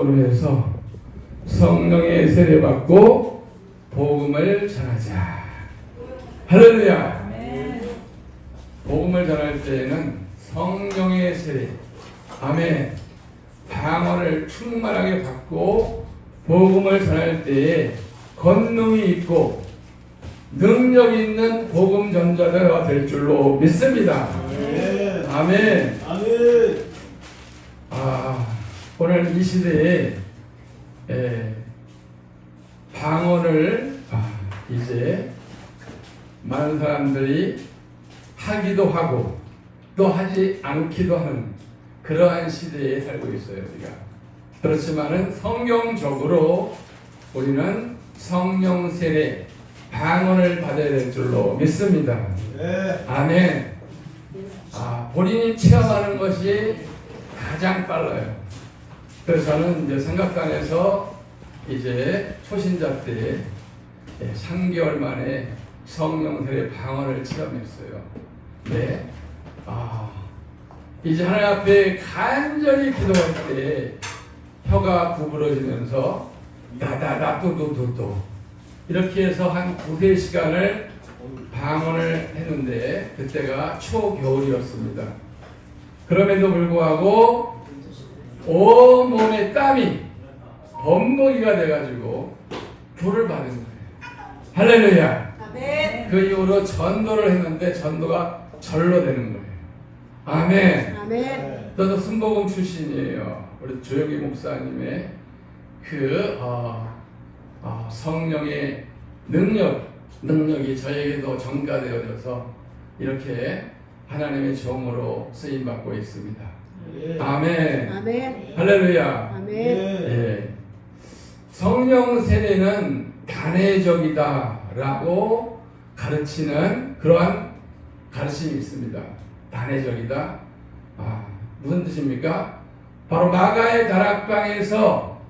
중심으로 해서 성령의 세례 받고 복음을 전하자. 할렐루야. 복음을 전할 때에는 성령의 세례, 아멘, 방언을 충만하게 받고 복음을 전할 때에 권능이 있고 능력 있는 복음 전자가 될 줄로 믿습니다. 아멘. 아멘. 아멘. 아, 오늘 이 시대에 에, 방언을 아, 이제 많은 사람들이 하기도 하고 또 하지 않기도 하는 그러한 시대에 살고 있어요 우리가 그렇지만은 성경적으로 우리는 성령 세례 방언을 받아야 될 줄로 믿습니다. 네. 아멘. 아, 본인이 체험하는 것이 가장 빨라요. 그래서 저는 이제 생각단에서 이제 초신자 때 예, 3개월 만에 성령 세례 방언을 체험했어요. 네. 아, 이제 하나님 앞에 간절히 기도할 때 혀가 구부러지면서 또또또또 이렇게 해서 한 두세 시간을 방언을 했는데 그때가 초겨울이었습니다. 그럼에도 불구하고 온몸에 땀이 범벅이가 돼가지고 불을 받은 거예요. 할렐루야. 아멘. 그 이후로 전도를 했는데 전도가 절로 되는 거예요. 아멘. 아멘. 저도 순복음 출신이에요. 우리 조영기 목사님의 그 어, 어, 성령의 능력, 능력이 저에게도 전가되어져서 이렇게 하나님의 종으로 쓰임 받고 있습니다. 네. 아멘. 아멘. 할렐루야. 아멘. 예. 성령 세례는 단회적이다라고 가르치는 그러한 가르침이 있습니다. 단회적이다. 아, 무슨 뜻입니까? 바로 마가의 다락방에서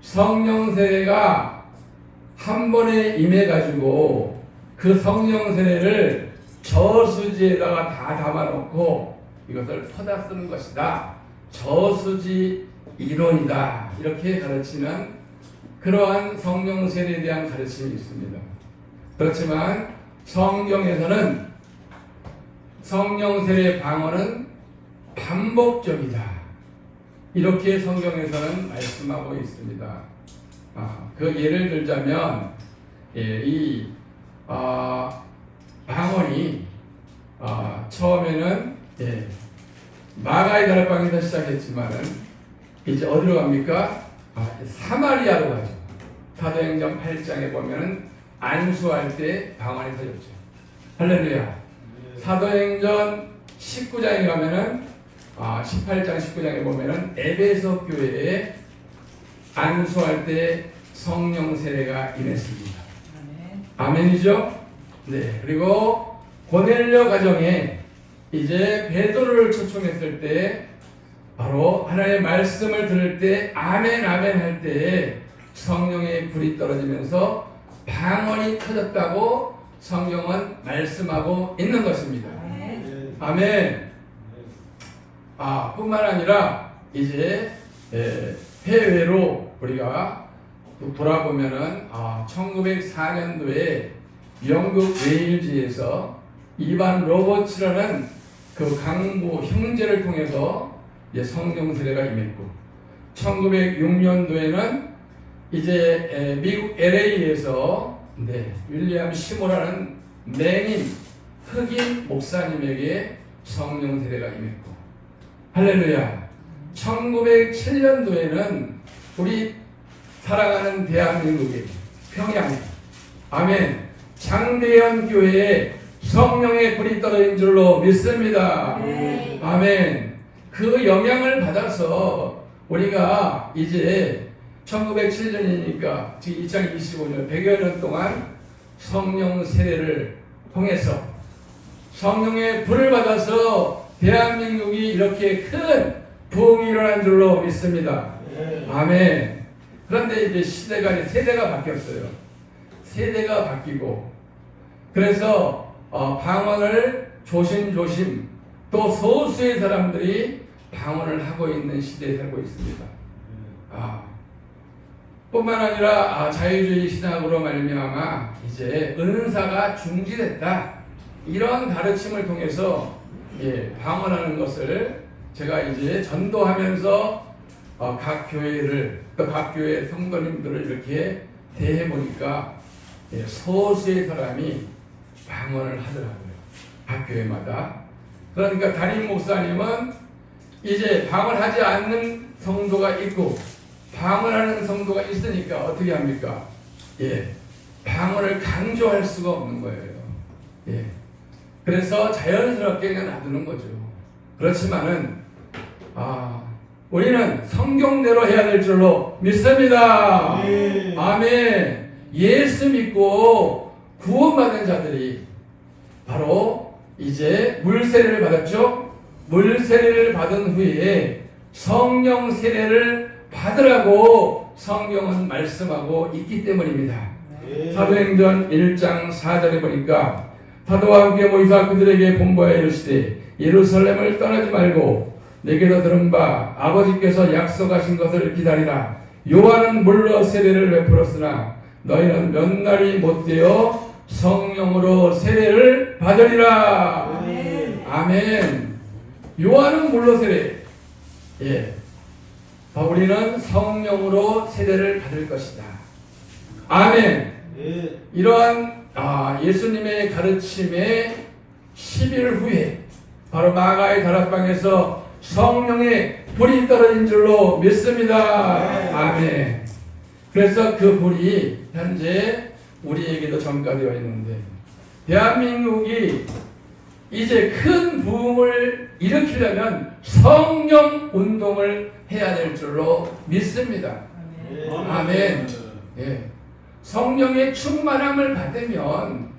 성령 세례가 한 번에 임해 가지고 그 성령 세례를 저수지에다가 다 담아놓고 이것을 퍼다 쓰는 것이다. 저수지 이론이다. 이렇게 가르치는 그러한 성령 세례에 대한 가르침이 있습니다. 그렇지만 성경에서는 성령 세례 방언은 반복적이다. 이렇게 성경에서는 말씀하고 있습니다. 아, 그 예를 들자면 예, 이 아, 방언이 아, 처음에는 예, 마가의 다락방에서 시작했지만은 이제 어디로 갑니까? 아, 사마리아로 가죠. 사도행전 8장에 보면은 안수할 때 방언이 터졌죠. 할렐루야. 사도행전 19장에 가면은 아, 18장 19장에 보면은 에베소 교회에 안수할 때 성령 세례가 임했습니다. 아멘이죠? 네. 그리고 고넬료 가정에 이제 베드로를 초청했을 때 바로 하나님의 말씀을 들을 때 아멘 아멘 할 때 성령의 불이 떨어지면서 방언이 터졌다고 성경은 말씀하고 있는 것입니다. 네. 아멘. 아, 뿐만 아니라 이제 에, 해외로 우리가 또 돌아보면은 아, 1904년도에 영국 웨일즈에서 이반 로버츠라는 그 강부 형제를 통해서 이제 성령 세례가 임했고 1906년도에는 이제 에, 미국 LA에서 네, 윌리엄 시모라는 맹인 흑인 목사님에게 성령 세례가 임했고 할렐루야. 1907년도에는 우리 사랑하는 대한민국의 평양 아멘 장대현 교회에 성령의 불이 떨어진 줄로 믿습니다 네. 아멘 그 영향을 받아서 우리가 이제 1907년이니까 지금 2025년 100여 년 동안 성령 세례를 통해서 성령의 불을 받아서 대한민국이 이렇게 큰 부흥이 일어난 줄로 믿습니다. 네. 아멘. 그런데 이제 시대가 세대가 바뀌었어요. 세대가 바뀌고 그래서 어, 방언을 조심조심 또 소수의 사람들이 방언을 하고 있는 시대에 살고 있습니다. 아, 뿐만 아니라 아, 자유주의 신학으로 말미암아 이제 은사가 중지됐다 이런 가르침을 통해서 예, 방언하는 것을 제가 이제 전도하면서 어, 각 교회를 또 각 교회 성도님들을 이렇게 대해 보니까 예, 소수의 사람이 방언을 하더라고요. 각 교회마다. 그러니까 담임 목사님은 이제 방언하지 않는 성도가 있고 방언하는 성도가 있으니까 어떻게 합니까? 예, 방언을 강조할 수가 없는 거예요. 예, 그래서 자연스럽게 그냥 놔두는 거죠. 그렇지만은 아 우리는 성경대로 해야 될 줄로 믿습니다. 아멘. 아멘. 예수 믿고 구원받은 자들이 바로 이제 물세례를 받았죠. 물세례를 받은 후에 성령 세례를 받으라고 성경은 말씀하고 있기 때문입니다. 예. 사도행전 1장 4절에 보니까 사도와 함께 모이사 그들에게 본보에 이르시되 예루살렘을 떠나지 말고 내게도 들은 바 아버지께서 약속하신 것을 기다리라 요한은 물로 세례를 베풀었으나 너희는 몇 날이 못되어 성령으로 세례를 받으리라 아멘. 아멘 요한은 물로 세례 예 바울이는 성령으로 세례를 받을 것이다 아멘 예. 이러한 아, 예수님의 가르침의 10일 후에 바로 마가의 다락방에서 성령의 불이 떨어진 줄로 믿습니다. 네. 아멘. 그래서 그 불이 현재 우리에게도 전가되어 있는데 대한민국이 이제 큰 부흥을 일으키려면 성령 운동을 해야 될 줄로 믿습니다. 예. 아멘. 예. 성령의 충만함을 받으면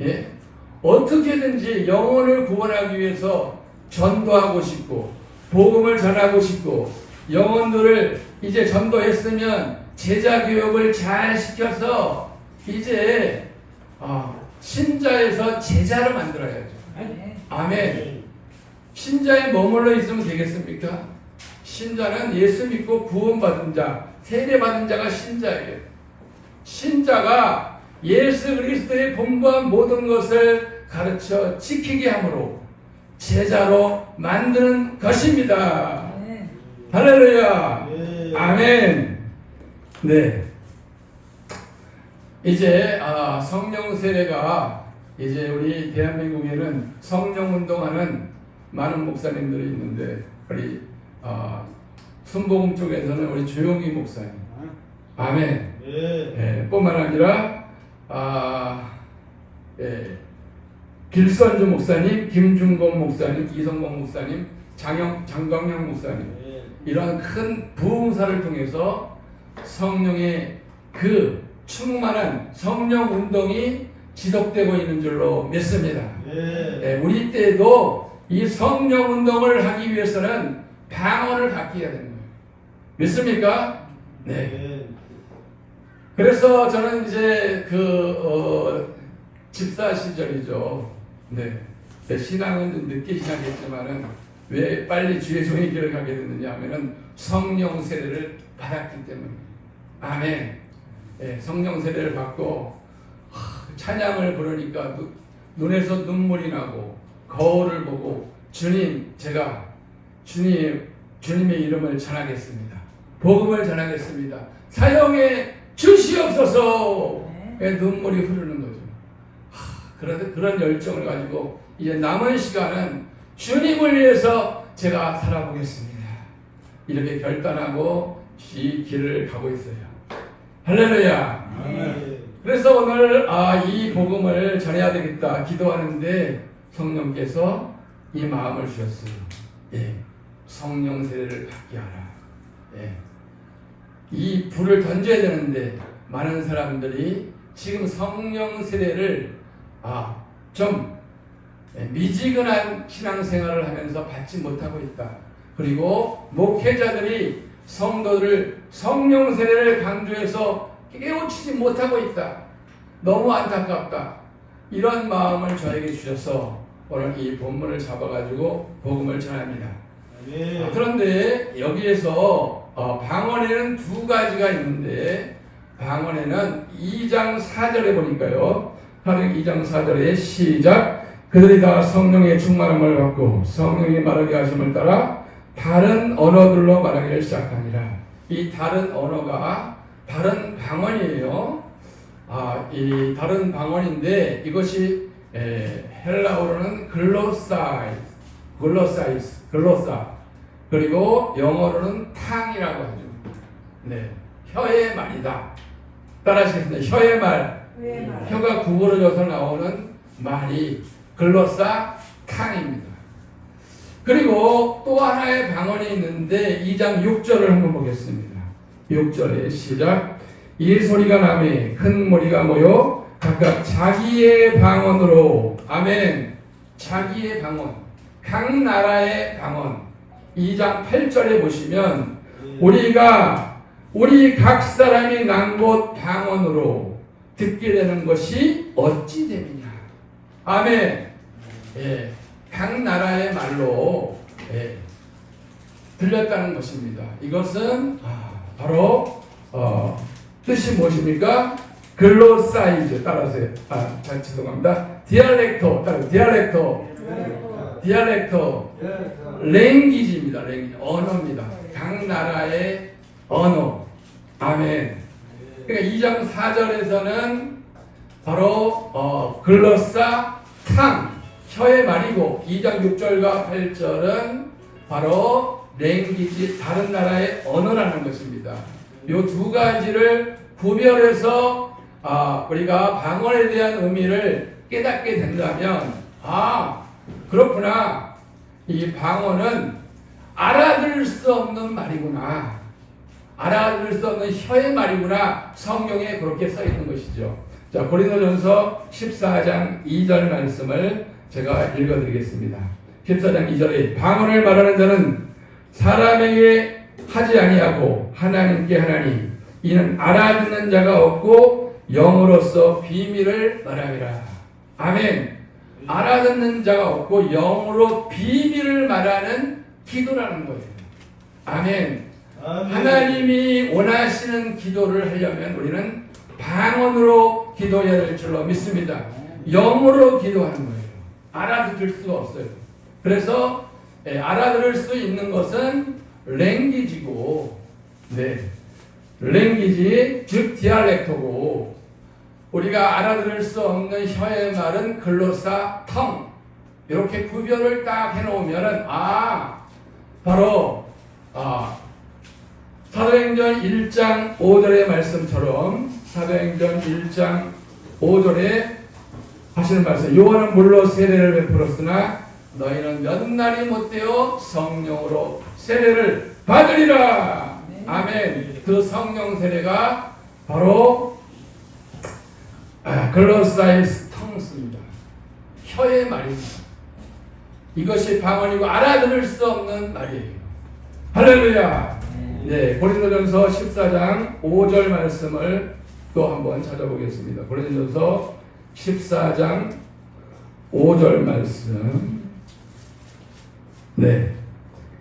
예. 어떻게든지 영혼을 구원하기 위해서 전도하고 싶고 복음을 전하고 싶고 영혼들을 이제 전도했으면 제자 교육을 잘 시켜서 이제 아, 신자에서 제자로 만들어야죠. 아멘. 신자에 머물러 있으면 되겠습니까? 신자는 예수 믿고 구원받은 자, 세례받은 자가 신자예요. 신자가 예수 그리스도의 본부한 모든 것을 가르쳐 지키게 함으로 제자로 만드는 것입니다. 할렐루야. 예. 아멘. 네. 이제 아, 성령 세례가 이제 우리 대한민국에는 성령 운동하는 많은 목사님들이 있는데 우리 아, 순복음 쪽에서는 우리 조용희 목사님. 아멘. 예. 예, 뿐만 아니라 아, 예, 길선주 목사님, 김중건 목사님, 이성건 목사님, 장영 장광영 목사님 예. 이러한 큰 부흥사를 통해서 성령의 그 충만한 성령 운동이 지속되고 있는 줄로 믿습니다. 예. 예, 우리 때도 이 성령 운동을 하기 위해서는 방언을 갖게 해야 되는 거예요. 믿습니까? 네. 예. 그래서 저는 이제 그 어, 집사 시절이죠. 네. 네, 신앙은 좀 늦게 시작했지만은 왜 빨리 주의 종의 길을 가게 됐느냐 하면은 성령 세례를 받았기 때문입니다. 아멘. 예, 성령 세례를 받고 하, 찬양을 부르니까 누- 눈에서 눈물이 나고 거울을 보고 주님 제가 주님 주님의 이름을 전하겠습니다. 복음을 전하겠습니다. 사용해 주시옵소서. 예, 눈물이 흐르는 거죠. 하, 그래도 그런 열정을 가지고 이제 남은 시간은 주님을 위해서 제가 살아보겠습니다. 이렇게 결단하고 이 길을 가고 있어요. 할렐루야. 그래서 오늘 아, 이 복음을 전해야 되겠다 기도하는데 성령께서 이 마음을 주셨어요. 예, 성령 세례를 갖게 하라. 예, 이 불을 던져야 되는데 많은 사람들이 지금 성령 세례를 아, 좀 예, 미지근한 신앙생활을 하면서 받지 못하고 있다. 그리고 목회자들이 성도들을 성령 세례를 강조해서 깨우치지 못하고 있다. 너무 안타깝다. 이런 마음을 저에게 주셔서 오늘 이 본문을 잡아가지고 복음을 전합니다. 아, 아멘. 그런데 여기에서 어, 방언에는 두 가지가 있는데 방언에는 2장 4절에 보니까요. 하는 2장 4절에 시작 그들이 다 성령의 충만함을 받고 성령이 말하게 하심을 따라 다른 언어들로 말하기를 시작하니라. 이 다른 언어가 다른 방언이에요. 아, 이 다른 방언인데 이것이 에, 헬라어로는 글로사이, 글로사이스, 글로사 그리고 영어로는 탕이라고 하죠. 네, 혀의 말이다. 따라하시겠습니다. 혀의 말? 혀가 구부러져서 나오는 말이 글로사 탕입니다. 그리고 또 하나의 방언이 있는데 2장 6절을 한번 보겠습니다. 6절에 시작. 이 소리가 나매 큰 머리가 모여 각각 자기의 방언으로 아멘. 자기의 방언 각 나라의 방언. 2장 8절에 보시면 우리가 우리 각 사람이 난 곳 방언으로 듣게 되는 것이 어찌 됨이냐 아멘. 예, 각 나라의 말로 예, 들렸다는 것입니다. 이것은 아, 바로 어, 뜻이 무엇입니까? 글로사이즈 따라서요. 아, 잘 죄송합니다. 디알렉토 따라 디알렉토 디알렉토 랭귀지입니다. 랭귀지 언어입니다. 각 나라의 언어. 아멘. 그러니까 2장 4절에서는 바로 어, 글로사 탕 혀의 말이고 2장 6절과 8절은 바로 랭귀지 다른 나라의 언어라는 것입니다. 이 두 가지를 구별해서 아, 우리가 방언에 대한 의미를 깨닫게 된다면 아 그렇구나 이 방언은 알아들을 수 없는 말이구나 알아들을 수 없는 혀의 말이구나 성경에 그렇게 써 있는 것이죠. 자 고린도전서 14장 2절 말씀을 제가 읽어드리겠습니다. 14장 2절에 방언을 말하는 자는 사람에게 하지 아니하고 하나님께 하나니 이는 알아듣는 자가 없고 영으로서 비밀을 말함이라. 아멘. 알아듣는 자가 없고 영으로 비밀을 말하는 기도라는 거예요. 아멘. 하나님이 원하시는 기도를 하려면 우리는 방언으로 기도해야 될 줄로 믿습니다. 영으로 기도하는 거예요. 알아듣을 수가 없어요. 그래서 예, 알아들을 수 있는 것은 랭귀지고, 네, 랭귀지 즉 디알렉토고 우리가 알아들을 수 없는 혀의 말은 글로사 텅 이렇게 구별을 딱 해놓으면은 아 바로 아 사도행전 1장 5절의 말씀처럼 사도행전 1장 5절에 하시는 말씀. 요한은 물로 세례를 베풀었으나 너희는 몇 날이 못되어 성령으로 세례를 받으리라. 아멘. 그 성령 세례가 바로 아, 글로사이스 텅스입니다. 혀의 말입니다. 이것이 방언이고 알아들을 수 없는 말이에요. 할렐루야. 네, 고린도전서 14장 5절 말씀을 또 한번 찾아보겠습니다. 고린도전서 14장 5절 말씀. 네.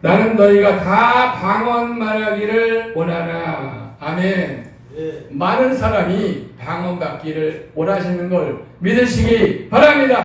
나는 너희가 다 방언 말하기를 원하나. 아멘. 예. 많은 사람이 방언 받기를 원하시는 걸 믿으시기 바랍니다.